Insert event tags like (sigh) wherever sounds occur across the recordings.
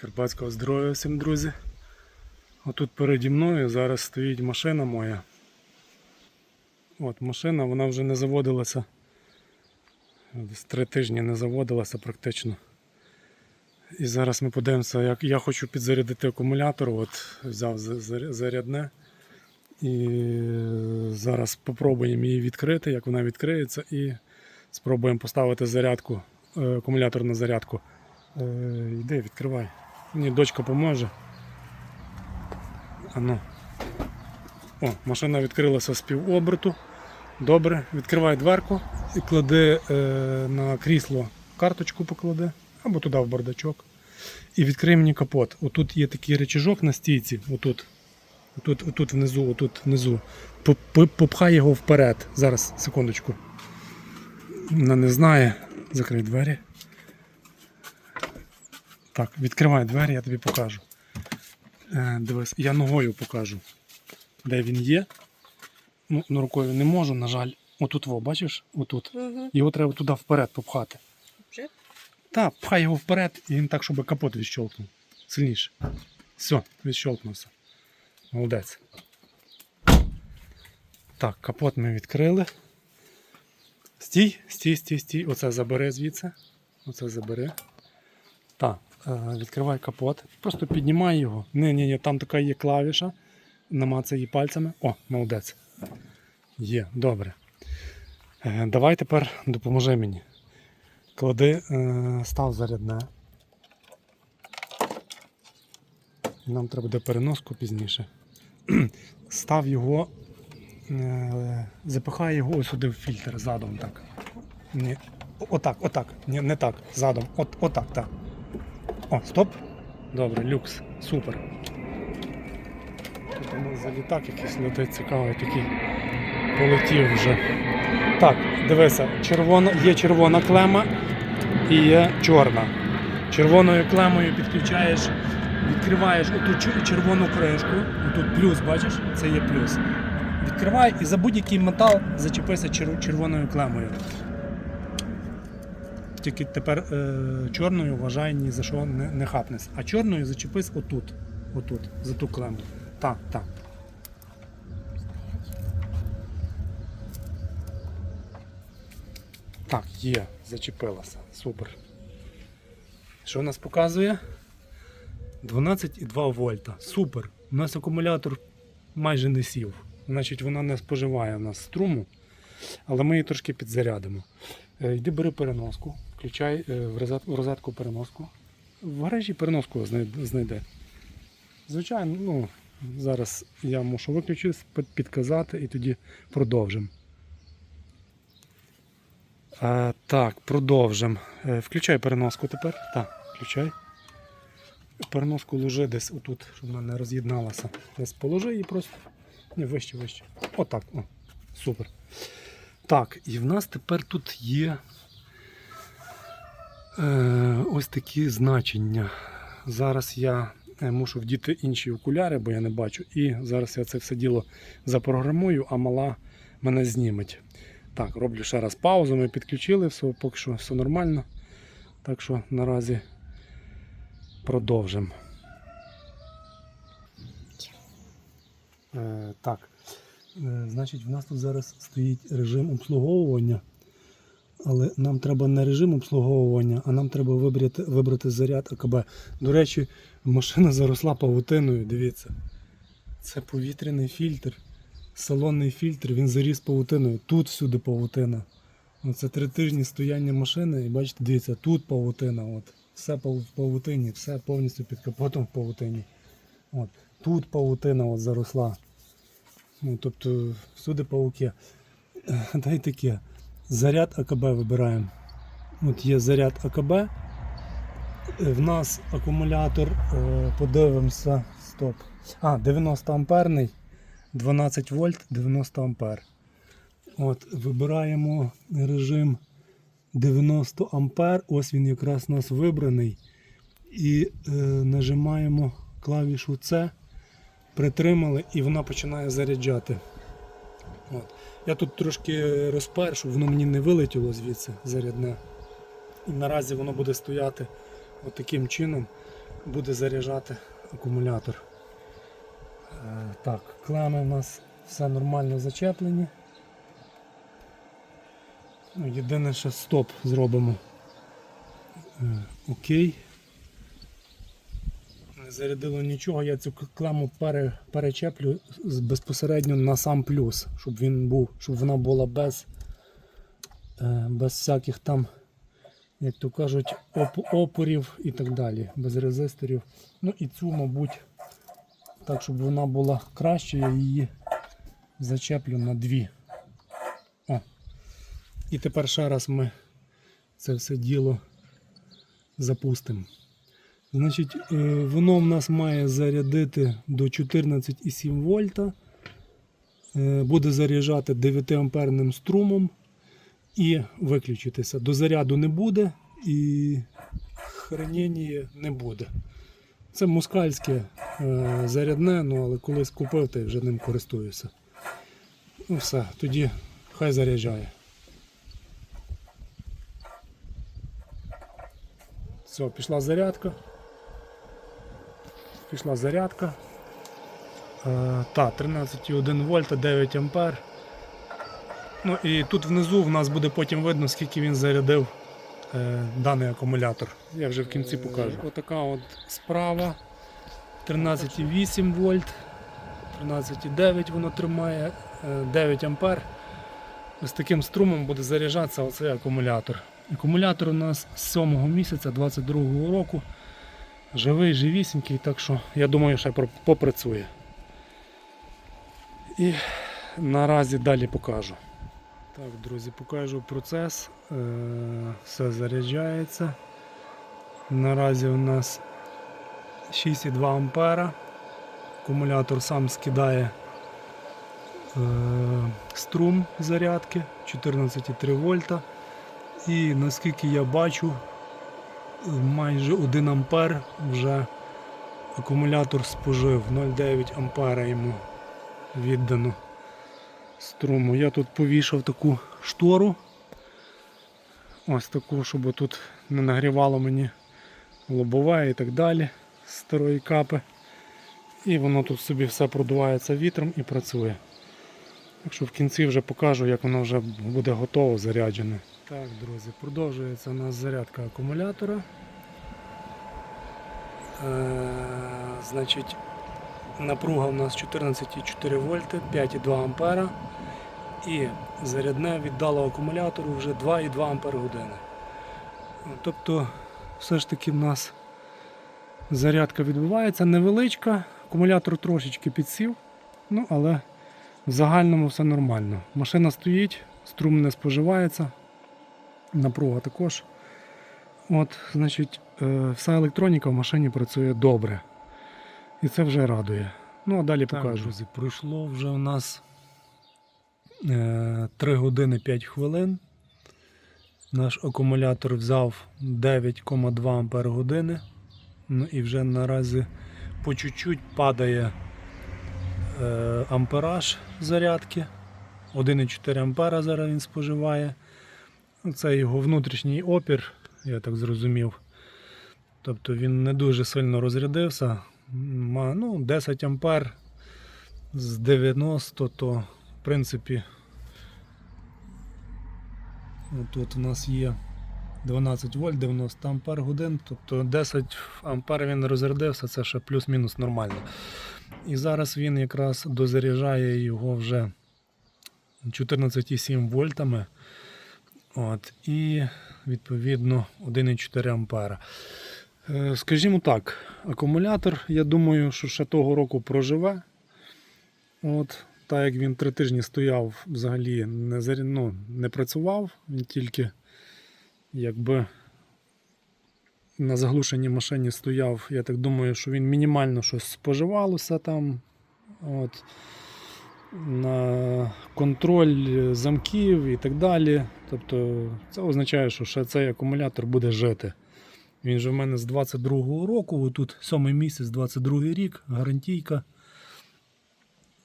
Карпатського здоров'я всім, друзі. Отут переді мною зараз стоїть машина моя. От машина, вона вже не заводилася. Десь три тижні не заводилася практично. І зараз ми подивимося, як я хочу підзарядити акумулятор. От взяв за- за- зарядне. І зараз спробуємо її відкрити, як вона відкриється, і спробуємо поставити зарядку, е, акумулятор на зарядку. Е, Йди, відкривай. Мені дочка поможе. Ану. О, машина відкрилася з півоберту. Добре, відкривай дверку і клади е, на крісло карточку поклади, або туди в бардачок. І відкрий мені капот. Отут є такий речіжок на стійці, отут. Отут, отут внизу, отут внизу. Поп- поп- Попхай його вперед. Зараз, секундочку. Вона не знає. Закрий двері. Так, відкривай двері, я тобі покажу. Е, дивись, я ногою покажу, де він є. Ну, ну, рукою не можу, на жаль. Отут, во, бачиш? Отут. Угу. Його треба туди вперед попхати. Вже? Так, пхай його вперед і він так, щоб капот відщолкнув. Сильніше. Все, відщолкнувся. Молодець. Так, капот ми відкрили. Стій, стій, стій, стій. Оце забери звідси. Оце забери. Так, відкривай капот. Просто піднімай його. Ні, ні, ні, там така є клавіша. Намацай її пальцями. О, молодець. Є, добре. Е, давай тепер допоможи мені. Клади, е, став зарядне. Нам треба буде переноску пізніше. (clears throat) Став його, е, запихай його ось сюди в фільтр задом так. Ні. Отак, отак. Ні, не так. Задом. От, отак, так. О, стоп. Добре, люкс. Супер. Тут у нас залітак якийсь летить цікавий такий. Полетів вже. Так, дивися, червона, є червона клема і є чорна. Червоною клемою підключаєш, відкриваєш оту червону кришку, тут плюс, бачиш, це є плюс. Відкривай і за будь-який метал зачепися червоною клемою. Тільки тепер е, чорною вважай ні за що не, не хапнеш. А чорною зачепись отут. Отут, за ту клему. Так, так. Так, є, зачепилася. Супер. Що у нас показує? 12,2 вольта. Супер. У нас акумулятор майже не сів. Значить, вона не споживає у нас струму, але ми її трошки підзарядимо. Е, Йди бери переноску, включай е, в розетку переноску. В гаражі переноску знайде. Звичайно, ну, зараз я мушу виключити, підказати і тоді продовжимо. Так, продовжимо. Е, Включай переноску тепер. Так, включай. Переноску ложи десь отут, щоб вона не роз'єдналася. Десь положи її просто. Ні, вище, вище. Отак. О, супер. Так, і в нас тепер тут є ось такі значення. Зараз я е, мушу вдіти інші окуляри, бо я не бачу. І зараз я це все діло запрограмую, а мала мене зніметь. Так, роблю ще раз паузу. Ми підключили, все, поки що все нормально. Так що наразі продовжимо. Е, так. Е, значить, в нас тут зараз стоїть режим обслуговування. Але нам треба не режим обслуговування, а нам треба вибрати, вибрати заряд АКБ. До речі, машина заросла павутиною, дивіться. Це повітряний фільтр, салонний фільтр, він заріс павутиною. Тут всюди павутина. Це три тижні стояння машини, і бачите, дивіться, тут павутина. От. Все в павутині, все повністю під капотом в павутині. От. Тут павутина от заросла. Ну, тобто всюди пауки. Дай таке. Заряд АКБ вибираємо. От є заряд АКБ. Е, В нас акумулятор, е, подивимося, стоп. А, 90 амперний, 12 вольт, 90 ампер. От, вибираємо режим 90 ампер. Ось він якраз у нас вибраний. І е, нажимаємо клавішу С, притримали і вона починає заряджати. От. Я тут трошки розпер, щоб воно мені не вилетіло звідси зарядне. І наразі воно буде стояти от таким чином. буде заряджати акумулятор. Е, Так, клеми у нас все нормально зачеплені. Ну, єдине, що стоп зробимо. Е, Окей. Зарядило нічого, я цю клему пере, перечеплю безпосередньо на сам плюс, щоб він був, щоб вона була без, е, без всяких там, як то кажуть, оп- опорів і так далі, без резисторів. Ну і цю, мабуть, так, щоб вона була краще, я її зачеплю на дві. О. І тепер ще раз ми це все діло запустимо. Значить, е, воно в нас має зарядити до 14,7 вольта. Е, Буде заряджати 9 амперним струмом і виключитися. До заряду не буде і хранення не буде. Це мускальське е, зарядне, ну, але колись купив й вже ним користуюся. Ну все, тоді хай заряджає. Все, пішла зарядка. Пішла зарядка. Е, та, 13,1 вольта, 9 ампер. Ну і тут внизу в нас буде потім видно, скільки він зарядив е, даний акумулятор. Я вже в кінці покажу. Отака от справа. 13,8 вольт, 13,9 воно тримає, е, 9 ампер. З таким струмом буде заряджатися оцей акумулятор. Акумулятор у нас з 7 місяця 22 року. Живий, живісінький, так що я думаю, ще попрацює. І наразі далі покажу. Так, друзі, покажу процес. Е, Все заряджається. Наразі у нас 6,2 ампера. Акумулятор сам скидає е, струм зарядки 14,3 вольта. І наскільки я бачу, майже 1 ампер вже акумулятор спожив 0,9 ампера йому віддано струму. Я тут повішав таку штору. Ось таку, щоб тут не нагрівало мені лобове і так далі з старої капи. І воно тут собі все продувається вітром і працює. Так що в кінці вже покажу, як воно вже буде готово заряджене. Так, друзі, продовжується у нас зарядка акумулятора. Е, значить, напруга у нас 14,4 вольти, 5,2 ампера. І зарядне віддало акумулятору вже 2,2 ампер години. Тобто, все ж таки в нас зарядка відбувається невеличка, акумулятор трошечки підсів, ну але в загальному все нормально. Машина стоїть, струм не споживається, напруга також. От, значить, е, вся електроніка в машині працює добре. І це вже радує. Ну, а далі покажу. Друзі, пройшло вже у нас е, 3 години 5 хвилин. Наш акумулятор взяв 9,2 Ампер години. Ну і вже наразі по чуть-чуть падає е, ампераж зарядки. 1,4 ампера зараз він споживає. Це його внутрішній опір, я так зрозумів. Тобто він не дуже сильно розрядився. Ну, 10 ампер з 90, то в принципі тут у нас є 12 вольт, 90 ампер годин, тобто 10 ампер він розрядився, це ще плюс-мінус нормально. І зараз він якраз дозаряджає його вже 14,7 вольтами. От, і відповідно 1,4 ампера. Е, Скажімо так, акумулятор, я думаю, що ще того року проживе. От, так як він три тижні стояв, взагалі не, ну, не працював, він тільки якби на заглушеній машині стояв. Я так думаю, що він мінімально щось споживалося там. От, на контроль замків і так далі. Тобто це означає, що ще цей акумулятор буде жити. Він же в мене з 22-го року, тут сьомий місяць, 22-й рік, гарантійка.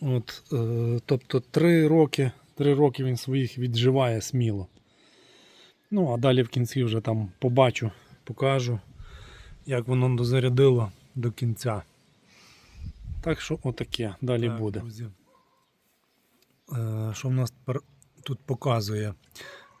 От, е, тобто 3 роки, 3 роки він своїх відживає сміло. Ну, а далі в кінці вже там побачу, покажу. як воно дозарядило до кінця. Так що отаке далі Так, буде. Друзі. Е, що в нас тут показує,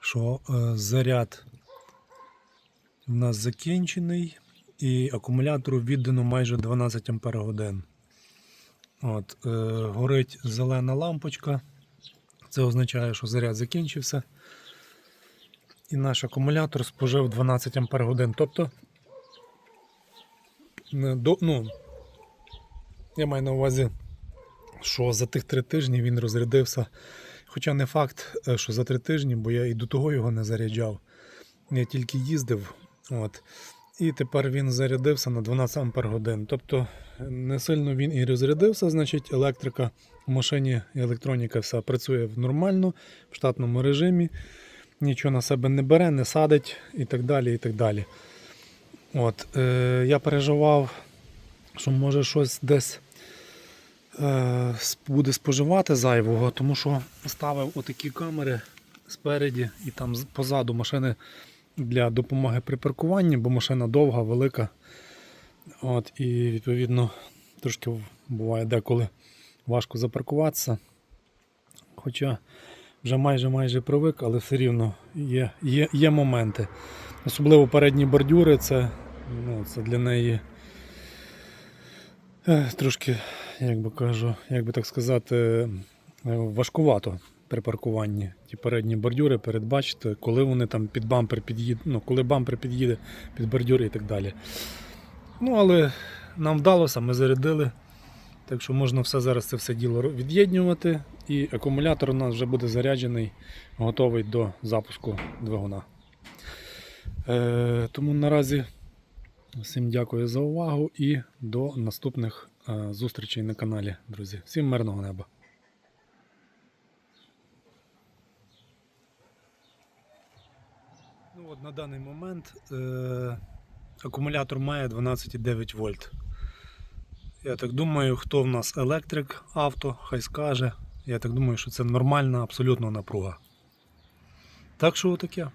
що е, заряд в нас закінчений і акумулятору віддано майже 12 Ампер годин. От, е, горить зелена лампочка. Це означає, що заряд закінчився. І наш акумулятор спожив 12 Ампер годин. Тобто, ну, я маю на увазі, що за тих три тижні він розрядився. Хоча не факт, е, що за три тижні, бо я і до того його не заряджав. Я тільки їздив. От. І тепер він зарядився на 12 Ампер годин. Тобто не сильно він і розрядився, значить електрика в машині електроніка все працює нормально, в штатному режимі, нічого на себе не бере, не садить і так далі. і так далі. От, е, я переживав, що може щось десь е, буде споживати зайвого, тому що ставив отакі камери спереді і там позаду машини для допомоги при паркуванні, бо машина довга, велика. От, і відповідно трошки буває деколи важко запаркуватися. Хоча вже майже майже привик, але все рівно є, є, є моменти. Особливо передні бордюри, це, ну, це для неї е, трошки, як би кажу, як би так сказати, е, важкувато при паркуванні. Ті передні бордюри передбачити, коли вони там під бампер під'їде, ну, коли бампер під'їде під бордюри і так далі. Ну, але нам вдалося, ми зарядили. Так що можна все зараз це все діло від'єднювати, і акумулятор у нас вже буде заряджений, готовий до запуску двигуна. Е, тому наразі всім дякую за увагу і до наступних зустрічей на каналі, друзі. Всім мирного неба! Ну от на даний момент е, акумулятор має 12,9 вольт. Я так думаю, хто в нас електрик авто, хай скаже. Я так думаю, що це нормальна абсолютно напруга. Так що таке.